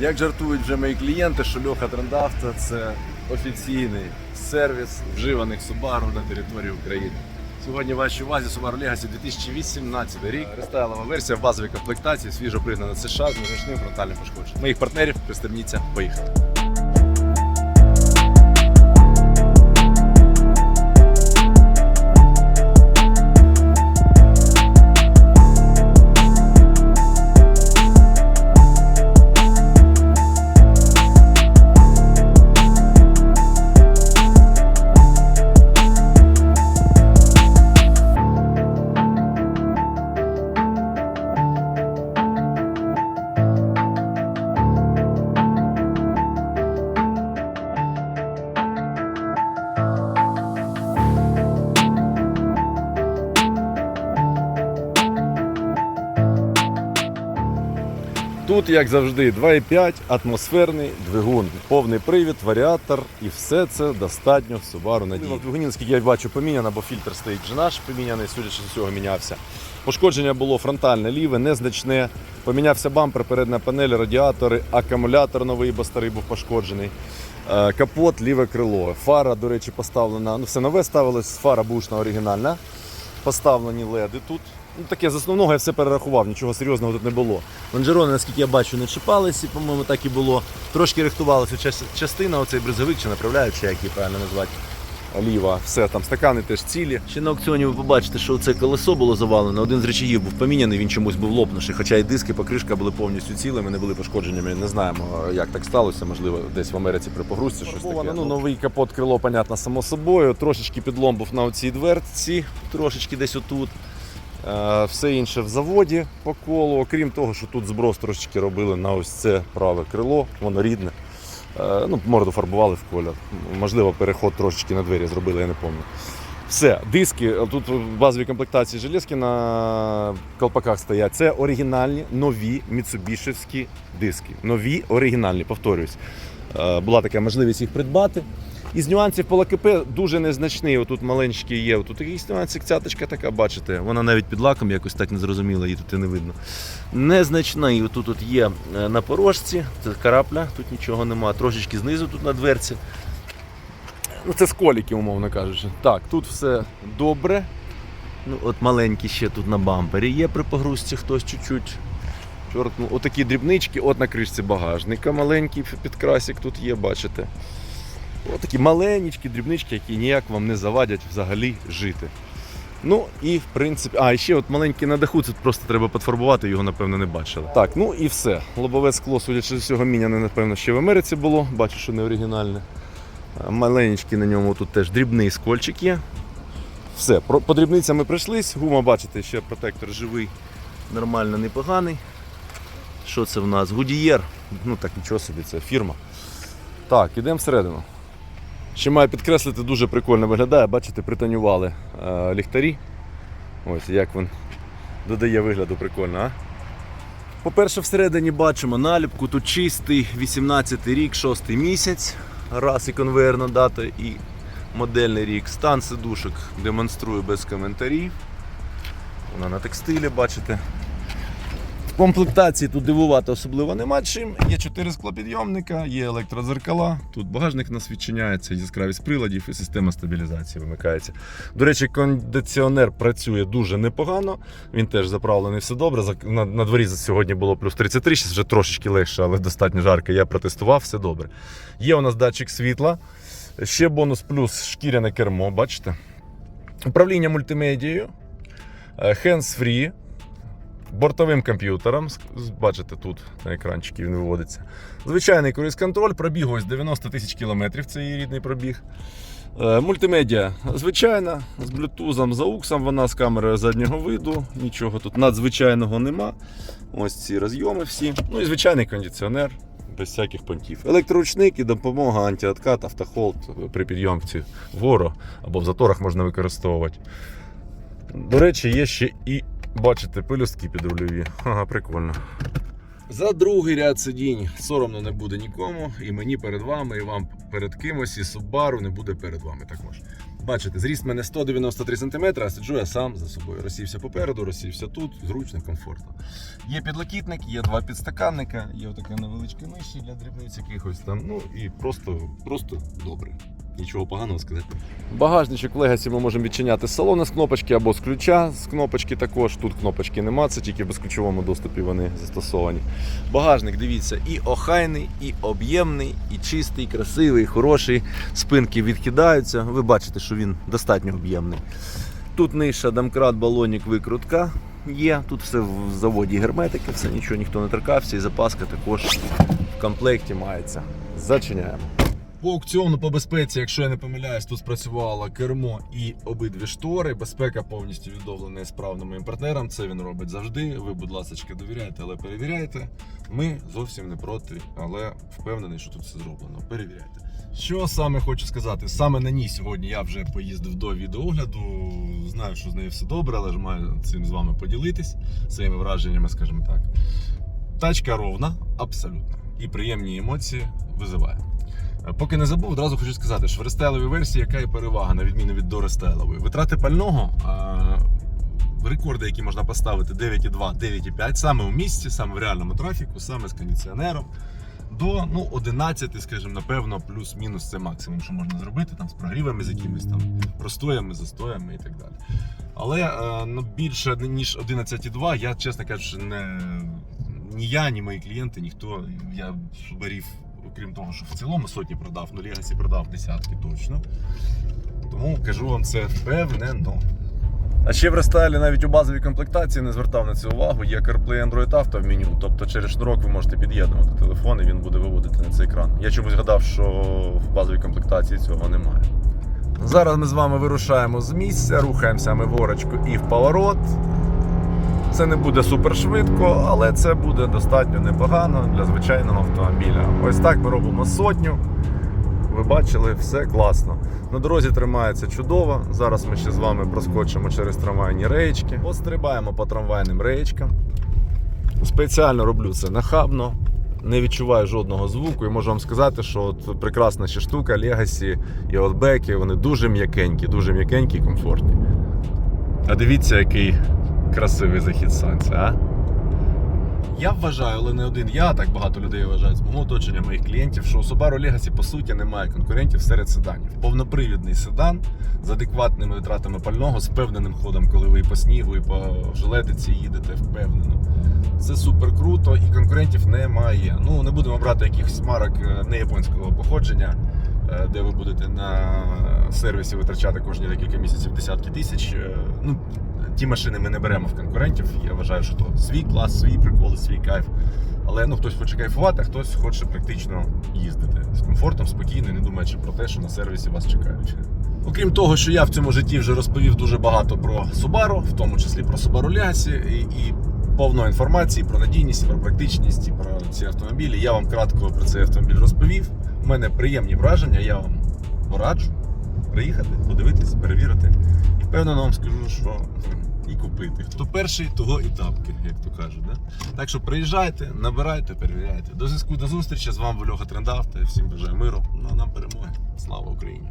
Як жартують вже мої клієнти, що Льоха Трендавто це офіційний сервіс вживаних Subaru на території України. Сьогодні в вашій увазі Subaru Legacy 2018 рік. Рестайлова версія в базовій комплектації, свіжо пригнана США з незначним фронтальним пошкодженням. Моїх партнерів пристебніться, поїхали. Тут, як завжди, 2,5 атмосферний двигун, повний привід, варіатор, і все це достатньо Subaru надійно. Двигуні, наскільки я бачу, поміняна, бо фільтр стоїть вже наш поміняний, судячи з цього мінявся. Пошкодження було фронтальне, ліве, незначне. Помінявся бампер, передня панель, радіатори, акумулятор новий, бо старий був пошкоджений. Е, Капот, ліве крило. Фара, до речі, поставлена. Ну, все нове ставилось, фара бушна оригінальна. Поставлені леди тут. Ну, таке з основного я все перерахував, нічого серйозного тут не було. Лонжерони, наскільки я бачу, не чіпалися, по-моєму, так і було. Трошки рихтувалася частина, оцей бризовик чи направляючий, як її правильно назвати. Оліва, все там стакани теж цілі. Ще на аукціоні ви побачите, що це колесо було завалено. Один з речаїв був поміняний, він чомусь був лопнувший. Хоча і диски, покришка були повністю цілими, не були пошкодженнями. Не знаємо, як так сталося. Можливо, десь в Америці при погрузці щось таке. Ну, новий капот крило, понятно, само собою. Трошечки підлом був на оцій дверці, трошечки десь отут. Е, Все інше в заводі по колу, окрім того, що тут зброс трошечки робили на ось це праве крило, воно рідне. Е, Ну, морду фарбували в колір. Можливо, переход трошечки на двері зробили, я не пам'ятаю. Все, диски, тут в базовій комплектації железки на колпаках стоять. Це оригінальні нові міцубішевські диски. Нові оригінальні, повторюсь. Е, Була така можливість їх придбати. Із нюансів по ЛКП дуже незначний. Отут маленький є. Тут якийсь нюансик, цяточка така, бачите. Вона навіть під лаком якось так не зрозуміла, її тут і не видно. Незначний. Отут от є е, на порожці, це карапля, тут нічого нема. Трошечки знизу тут на дверці. Ну, це сколіки, умовно кажучи. Так, тут все добре. Ну, от маленький ще тут на бампері є при погрузці хтось чуть-чуть. Чорт, ну, отакі дрібнички, от на кришці багажника маленький підкрасик тут є, бачите. Отакі маленькі дрібнички, які ніяк вам не завадять взагалі жити. Ну і в принципі, а і ще от маленький на даху, це просто треба підфарбувати, його напевно не бачили. Так, ну і все. Лобове скло, судячи з всього, міняне, напевно, ще в Америці було. Бачу, що не оригінальне. Маленький на ньому тут теж дрібний скольчик є. Все, по дрібницям ми прийшлись. Гума, бачите, ще протектор живий, нормально, непоганий. Що це в нас? Гудієр. Ну так нічого собі, це фірма. Так, ідемо всередину. Ще маю підкреслити, дуже прикольно виглядає. Бачите, притонювали е, ліхтарі. Ось як він додає вигляду прикольно, а? По-перше, всередині бачимо наліпку, тут чистий 18 рік, 6 місяць. Раз і конвейерна дата, і модельний рік. Стан сидушок демонструю без коментарів. Вона на текстилі, бачите. Комплектації тут дивувати особливо нема чим. Є 4 склопідйомника, є електрозеркала. Тут багажник нас відчиняється, яскравість приладів і система стабілізації вимикається. До речі, кондиціонер працює дуже непогано. Він теж заправлений все добре. На, на дворі сьогодні було плюс 33, зараз вже трошечки легше, але достатньо жарко. Я протестував, все добре. Є у нас датчик світла. Ще бонус плюс шкіряне кермо, бачите? Управління мультимедією, е, hands-free, бортовим комп'ютером. Бачите, тут на екранчикі він виводиться. Звичайний круїз-контроль, пробіг ось 90 тисяч кілометрів, це її рідний пробіг. Е, Мультимедіа звичайна, з блютузом, за уксом, вона з камерою заднього виду, нічого тут надзвичайного нема. Ось ці розйоми всі. Ну і звичайний кондиціонер, без всяких понтів. Електроручник і допомога, антиоткат, автохолд при підйомці вгору або в заторах можна використовувати. До речі, є ще і, бачите, пелюстки підрульові. Ага, прикольно. За другий ряд сидінь соромно не буде нікому, і мені перед вами, і вам перед кимось, і Subaru не буде перед вами також. Бачите, зріст мене 193 см, а сиджу я сам за собою. Розсівся попереду, розсівся тут, зручно, комфортно. Є підлокітник, є два підстаканника, є отаке невеличке миші для дрібниць якихось там. Ну і просто, просто добре. Нічого поганого сказати. Багажничок Легасі ми можемо відчиняти з салону з кнопочки або з ключа з кнопочки також. Тут кнопочки нема, це тільки в безключовому доступі вони застосовані. Багажник, дивіться, і охайний, і об'ємний, і чистий, і красивий, і хороший. Спинки відкидаються. Ви бачите, що він достатньо об'ємний. Тут ниша, домкрат, балонік, викрутка є. Тут все в заводі герметики, все нічого ніхто не торкався, і запаска також в комплекті мається. Зачиняємо. По аукціону по безпеці, якщо я не помиляюсь, тут спрацювало кермо і обидві штори. Безпека повністю відновлена і моїм партнерам. Це він робить завжди. Ви, будь ласка, довіряйте, але перевіряйте. Ми зовсім не проти, але впевнений, що тут все зроблено. Перевіряйте. Що саме хочу сказати? Саме на ній сьогодні я вже поїздив до відеогляду. Знаю, що з нею все добре, але ж маю цим з вами поділитись своїми враженнями, скажімо так. Тачка ровна, абсолютно. І приємні емоції визиває. Поки не забув, одразу хочу сказати, що в рестайловій версії яка є перевага, на відміну від дорестайлової. Витрати пального, рекорди, які можна поставити 9,2, 9,5, саме у місті, саме в реальному трафіку, саме з кондиціонером. До ну, 11, скажімо, напевно, плюс-мінус це максимум, що можна зробити там з прогрівами, з якимись там простоями, застоями і так далі. Але е, ну, більше ніж 11,2, я, чесно кажучи, не, ні я, ні мої клієнти, ніхто. Я субарів, окрім того, що в цілому сотні продав, ну Legacy продав десятки точно. Тому кажу вам це впевнено. А ще в рестайлі навіть у базовій комплектації не звертав на це увагу. Є CarPlay Android Auto в меню, тобто через шнурок ви можете під'єднувати телефон і він буде виводити на цей екран. Я чомусь гадав, що в базовій комплектації цього немає. Зараз ми з вами вирушаємо з місця, рухаємося ми в горочку і в поворот. Це не буде супер швидко, але це буде достатньо непогано для звичайного автомобіля. Ось так ми робимо сотню. Ви бачили, все класно. На дорозі тримається чудово. Зараз ми ще з вами проскочимо через трамвайні реєчки. Пострибаємо по трамвайним реєчкам. Спеціально роблю це нахабно, не відчуваю жодного звуку і можу вам сказати, що от прекрасна ще штука, Legacy і Outback, вони дуже м'якенькі, дуже м'якенькі і комфортні. А дивіться, який красивий захід сонця, а? Я вважаю, але не один я, так багато людей вважають з мого оточення моїх клієнтів, що у Subaru Legacy по суті немає конкурентів серед седанів. Повнопривідний седан з адекватними витратами пального, з впевненим ходом, коли ви і по снігу, і по желетиці їдете впевнено. Це супер круто і конкурентів немає. Ну не будемо брати якихось марок е, не японського походження, е, де ви будете на сервісі витрачати кожні декілька місяців десятки тисяч. Е, Ну, ті машини ми не беремо в конкурентів. Я вважаю, що то свій клас, свій приколи, свій кайф. Але ну хтось хоче кайфувати, а хтось хоче практично їздити з комфортом, спокійно, не думаючи про те, що на сервісі вас чекають. Окрім того, що я в цьому житті вже розповів дуже багато про Subaru, в тому числі про Subaru Legacy, і, і повно інформації про надійність, про практичність і про ці автомобілі. Я вам кратко про цей автомобіль розповів. У мене приємні враження, я вам пораджу приїхати, подивитись, перевірити. Певно вам скажу, що і купити. Хто перший, того і тапки, як то кажуть. Да? Так що приїжджайте, набирайте, перевіряйте. До зв'язку до зустрічі. З вами Льоха Трендавта. Всім бажаю миру. Ну а нам перемоги. Слава Україні!